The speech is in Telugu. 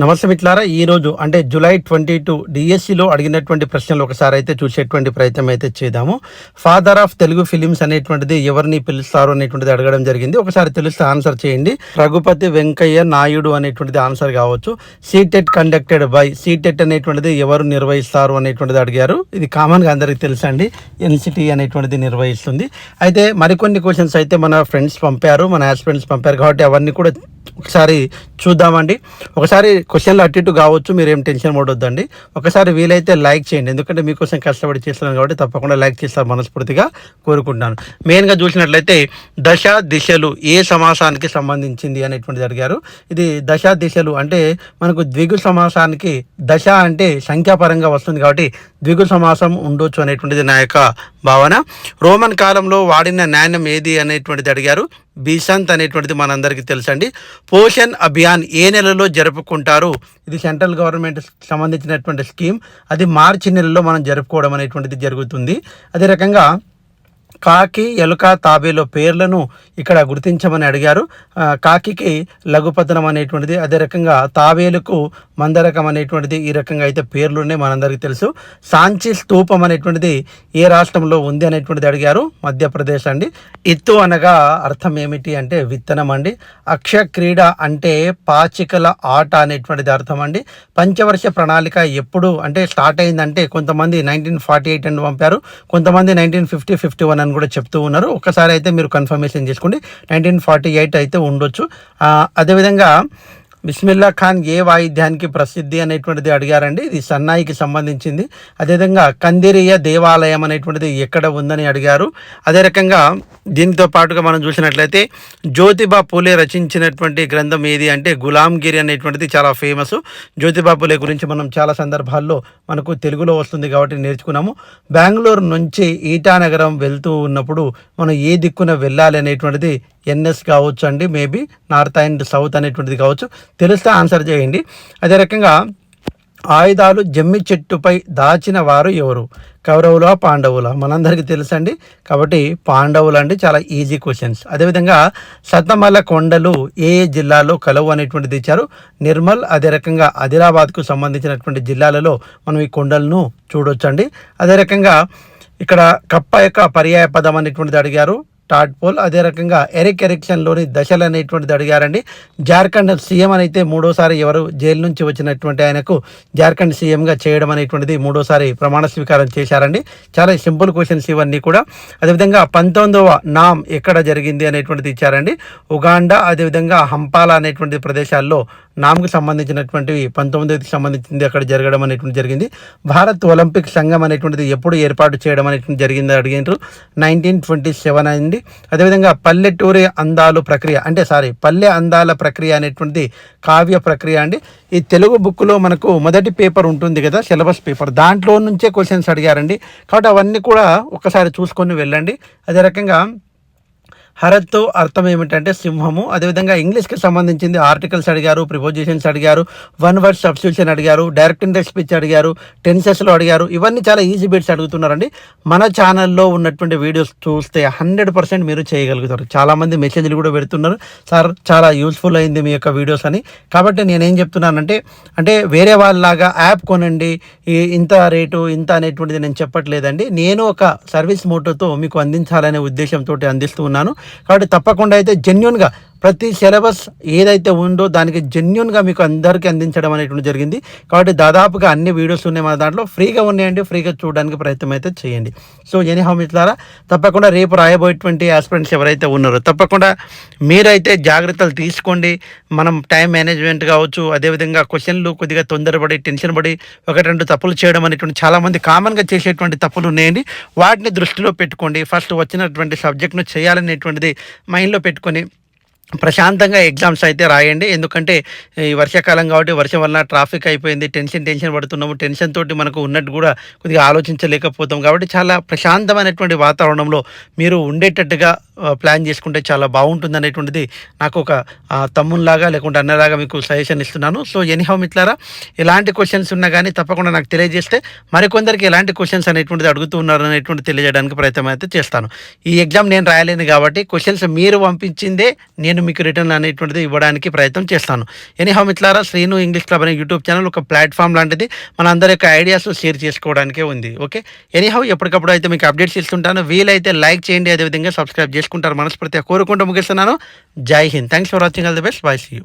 నమస్తే మిట్లారా ఈ రోజు అంటే జూలై ట్వంటీ టూ డిఎస్సిలో అడిగినటువంటి ప్రశ్నలు ఒకసారి అయితే చూసేటువంటి ప్రయత్నం అయితే చేద్దాము. ఫాదర్ ఆఫ్ తెలుగు ఫిలిమ్స్ అనేటువంటిది ఎవరిని పిలుస్తారు అనేటువంటిది అడగడం జరిగింది. ఒకసారి తెలిస్తే ఆన్సర్ చేయండి. రఘుపతి వెంకయ్య నాయుడు అనేటువంటిది ఆన్సర్ కావచ్చు. సీటెట్ కండక్టెడ్ బై సీటెట్ అనేటువంటిది ఎవరు నిర్వహిస్తారు అనేటువంటిది అడిగారు. ఇది కామన్గా అందరికీ తెలుసండి ఎన్సిటీ అనేటువంటిది నిర్వహిస్తుంది. అయితే మరికొన్ని క్వశ్చన్స్ అయితే మన ఫ్రెండ్స్ పంపారు మన ఫ్రెండ్స్ పంపారు. కాబట్టి అవన్నీ కూడా ఒకసారి చూద్దామండి. ఒకసారి క్వశ్చన్లు అటు ఇటు కావచ్చు మీరు ఏం టెన్షన్ పడొద్దండి. ఒకసారి వీలైతే లైక్ చేయండి. ఎందుకంటే మీకోసం కష్టపడి చేస్తున్నాను కాబట్టి తప్పకుండా లైక్ చేస్తారు మనస్ఫూర్తిగా కోరుకుంటున్నాను. మెయిన్గా చూసినట్లయితే దశ దిశలు ఏ సమాసానికి సంబంధించింది అనేటువంటి అడిగారు. ఇది దశ దిశలు అంటే మనకు ద్విగు సమాసానికి దశ అంటే సంఖ్యాపరంగా వస్తుంది కాబట్టి ద్విగు సమాసం ఉండొచ్చు అనేటువంటిది నా యొక్క భావన. రోమన్ కాలంలో వాడిన నాణ్యం ఏది అనేటువంటిది అడిగారు. బీసంత్ అనేటువంటిది మనందరికీ తెలుసండి. పోషన్ అభియాన్ ఏ నెలలో జరుపుకుంటారు? ఇది సెంట్రల్ గవర్నమెంట్ సంబంధించినటువంటి స్కీమ్. అది మార్చి నెలలో మనం జరుపుకోవడం అనేటువంటిది జరుగుతుంది. అదే రకంగా కాకి ఎలుక తాబేలో పేర్లను ఇక్కడ గుర్తించమని అడిగారు. కాకికి లఘుపతనం అనేటువంటిది. అదే రకంగా తాబేలుకు మందరకం అనేటువంటిది ఈ రకంగా అయితే పేర్లు ఉన్నాయి మనందరికీ తెలుసు. సాంచి స్తూపం అనేటువంటిది ఏ రాష్ట్రంలో ఉంది అనేటువంటిది అడిగారు. మధ్యప్రదేశ్ అండి. ఇత్తు అనగా అర్థం ఏమిటి అంటే విత్తనం అండి. అక్ష క్రీడ అంటే పాచికల ఆట అనేటువంటిది అర్థం అండి. పంచవర్ష ప్రణాళిక ఎప్పుడు అంటే స్టార్ట్ అయిందంటే కొంతమంది నైన్టీన్ ఫార్టీ ఎయిట్ అని పంపారు. కొంతమంది నైన్టీన్ ఫిఫ్టీ ఫిఫ్టీ వన్ అని కూడా చెప్తూ ఉన్నారు. ఒకసారి అయితే మీరు కన్ఫర్మేషన్ చేసుకోండి. నైన్టీన్ ఫార్టీ ఎయిట్ అయితే ఉండొచ్చు. అదేవిధంగా బిస్మిల్లా ఖాన్ ఏ వాయిద్యానికి ప్రసిద్ధి అనేటువంటిది అడిగారండి. ఇది సన్నాయికి సంబంధించింది. అదేవిధంగా కందిరియ దేవాలయం అనేటువంటిది ఎక్కడ ఉందని అడిగారు. అదే రకంగా దీనితో పాటుగా మనం చూసినట్లయితే జ్యోతిబా పూలే రచించినటువంటి గ్రంథం ఏది అంటే గులాంగిరి అనేటువంటిది చాలా ఫేమస్. జ్యోతిబా పూలే గురించి మనం చాలా సందర్భాల్లో మనకు తెలుగులో వస్తుంది కాబట్టి నేర్చుకున్నాము. బెంగళూరు నుంచి ఈటానగరం వెళ్తూ ఉన్నప్పుడు మనం ఏ దిక్కున వెళ్ళాలి అనేటువంటిది ఎన్ఎస్ కావచ్చు అండి మేబీ నార్త్ అండ్ సౌత్ అనేటువంటిది కావచ్చు. తెలిస్తే ఆన్సర్ చేయండి. అదే రకంగా ఆయుధాలు జమ్మి చెట్టుపై దాచిన వారు ఎవరు? కౌరవుల పాండవుల? మనందరికీ తెలుసండి. కాబట్టి పాండవులు అండి చాలా ఈజీ క్వశ్చన్స్. అదేవిధంగా సతమల కొండలు ఏ ఏ జిల్లాలో కలవు అనేటువంటిది ఇచ్చారు. నిర్మల్ అదే రకంగా ఆదిలాబాద్కు సంబంధించినటువంటి జిల్లాలలో మనం ఈ కొండలను చూడొచ్చండి. అదే రకంగా ఇక్కడ కప్ప యొక్క పర్యాయ పదం అనేటువంటిది అడిగారు. టాడ్పోల్ అదే రకంగా ఎరిక్ ఎరిక్షన్లోని దశలు అనేటువంటిది అడిగారండి. జార్ఖండ్ సీఎం అనైతే మూడోసారి ఎవరు జైలు నుంచి వచ్చినటువంటి ఆయనకు జార్ఖండ్ సీఎంగా చేయడం అనేటువంటిది మూడోసారి ప్రమాణ స్వీకారం చేశారండి. చాలా సింపుల్ క్వశ్చన్స్ ఇవన్నీ కూడా. అదేవిధంగా పంతొమ్మిదవ నామ్ ఎక్కడ జరిగింది అనేటువంటిది ఇచ్చారండి. ఉగాండా అదేవిధంగా హంపాలా అనేటువంటి ప్రదేశాల్లో నామ్కు సంబంధించినటువంటివి పంతొమ్మిదికి సంబంధించింది అక్కడ జరగడం అనేటువంటి జరిగింది. భారత్ ఒలింపిక్ సంఘం అనేటువంటిది ఎప్పుడు ఏర్పాటు చేయడం అనేటువంటి జరిగింది అడిగినారు. నైన్టీన్ ట్వంటీ సెవెన్ అండి అదేవిధంగా పల్లెటూరి అందాలు ప్రక్రియ అంటే సారీ పల్లె అందాల ప్రక్రియ అనేటువంటిది కావ్య ప్రక్రియ అండి. ఈ తెలుగు బుక్లో మనకు మొదటి పేపర్ ఉంటుంది కదా సిలబస్ పేపర్. దాంట్లో నుంచే క్వశ్చన్స్ అడిగారండి. కాబట్టి అవన్నీ కూడా ఒకసారి చూసుకొని వెళ్ళండి. అదే రకంగా హరత్తో అర్థం ఏమిటంటే సింహము. అదేవిధంగా ఇంగ్లీష్కి సంబంధించింది ఆర్టికల్స్ అడిగారు ప్రిపోజిషన్స్ అడిగారు వన్ వర్డ్ సబ్స్టిట్యూషన్ అడిగారు డైరెక్ట్ ఇండెక్స్ స్పీచ్ అడిగారు టెన్సెస్లో అడిగారు. ఇవన్నీ చాలా ఈజీ బిట్స్ అడుగుతున్నారండి. మన ఛానల్లో ఉన్నటువంటి వీడియోస్ చూస్తే హండ్రెడ్ పర్సెంట్ మీరు చేయగలుగుతారు. చాలామంది మెసేజ్లు కూడా పెడుతున్నారు. సార్ చాలా యూస్ఫుల్ అయింది మీ యొక్క వీడియోస్ అని. కాబట్టి నేనేం చెప్తున్నానంటే అంటే వేరే వాళ్ళలాగా యాప్ కొనండి ఇంత రేటు ఇంత అనేటువంటిది నేను చెప్పట్లేదండి. నేను ఒక సర్వీస్ మోటోతో మీకు అందించాలనే ఉద్దేశంతో అందిస్తూ ఉన్నాను. కాబట్టి తప్పకుండా అయితే జెన్యున్గా ప్రతి సిలబస్ ఏదైతే ఉందో దానికి జెన్యున్గా మీకు అందరికీ అందించడం అనేటువంటి జరిగింది. కాబట్టి దాదాపుగా అన్ని వీడియోస్ ఉన్నాయి మన దాంట్లో. ఫ్రీగా ఉన్నాయండి. ఫ్రీగా చూడడానికి ప్రయత్నం అయితే చేయండి. సో ఎనీ మిత్రులారా తప్పకుండా రేపు రాయబోయేటువంటి ఆస్పిరెంట్స్ ఎవరైతే ఉన్నారో తప్పకుండా మీరైతే జాగ్రత్తలు తీసుకోండి. మనం టైం మేనేజ్మెంట్ కావచ్చు అదేవిధంగా క్వశ్చన్లు కొద్దిగా తొందరపడి టెన్షన్ పడి ఒకటి రెండు తప్పులు చేయడం అనేటువంటి చాలామంది కామన్గా చేసేటువంటి తప్పులు ఉన్నాయండి. వాటిని దృష్టిలో పెట్టుకోండి. ఫస్ట్ వచ్చినటువంటి సబ్జెక్ట్ను చేయాలనేటువంటిది మైండ్లో పెట్టుకొని ప్రశాంతంగా ఎగ్జామ్స్ అయితే రాయండి. ఎందుకంటే ఈ వర్షాకాలం కాబట్టి వర్షం వలన ట్రాఫిక్ అయిపోయింది టెన్షన్ టెన్షన్ పడుతున్నాము. టెన్షన్ తోటి మనకు ఉన్నట్టు కూడా కొద్దిగా ఆలోచించలేకపోతాం కాబట్టి చాలా ప్రశాంతమైనటువంటి వాతావరణంలో మీరు ఉండేటట్టుగా ప్లాన్ చేసుకుంటే చాలా బాగుంటుంది అనేటువంటిది నాకు ఒక తమ్మునిలాగా లేకుంటే అన్నలాగా మీకు సజెషన్ ఇస్తున్నాను. సో ఎనీహౌ మిట్లారా ఎలాంటి క్వశ్చన్స్ ఉన్నా కానీ తప్పకుండా నాకు తెలియజేస్తే మరికొందరికి ఎలాంటి క్వశ్చన్స్ అనేటువంటిది అడుగుతూ ఉన్నారు అనేటువంటి తెలియజేయడానికి ప్రయత్నం అయితే చేస్తాను. ఈ ఎగ్జామ్ నేను రాయలేను కాబట్టి క్వశ్చన్స్ మీరు పంపించిందే నేను నేను మీకు రిటర్న్ అనేటువంటిది ఇవ్వడానికి ప్రయత్నం చేస్తాను. ఎనీహౌ మిత్లారా శ్రీను ఇంగ్లీష్ క్లబ్ అనే యూట్యూబ్ ఛానల్ ఒక ప్లాట్ఫామ్ లాంటిది మన అందరి యొక్క ఐడియాస్ షేర్ చేసుకోవడానికే ఉంది. ఓకే ఎనీహౌ ఎప్పటికప్పుడు అయితే మీకు అప్డేట్స్ ఇస్తుంటాను. వీలైతే లైక్ చేయండి. అదేవిధంగా సబ్స్క్రైబ్ చేసుకుంటారు మనస్ఫూర్తిగా కోరుకుంటూ ముగిస్తున్నాను. Jai Hind. Thanks for watching all the best bye see you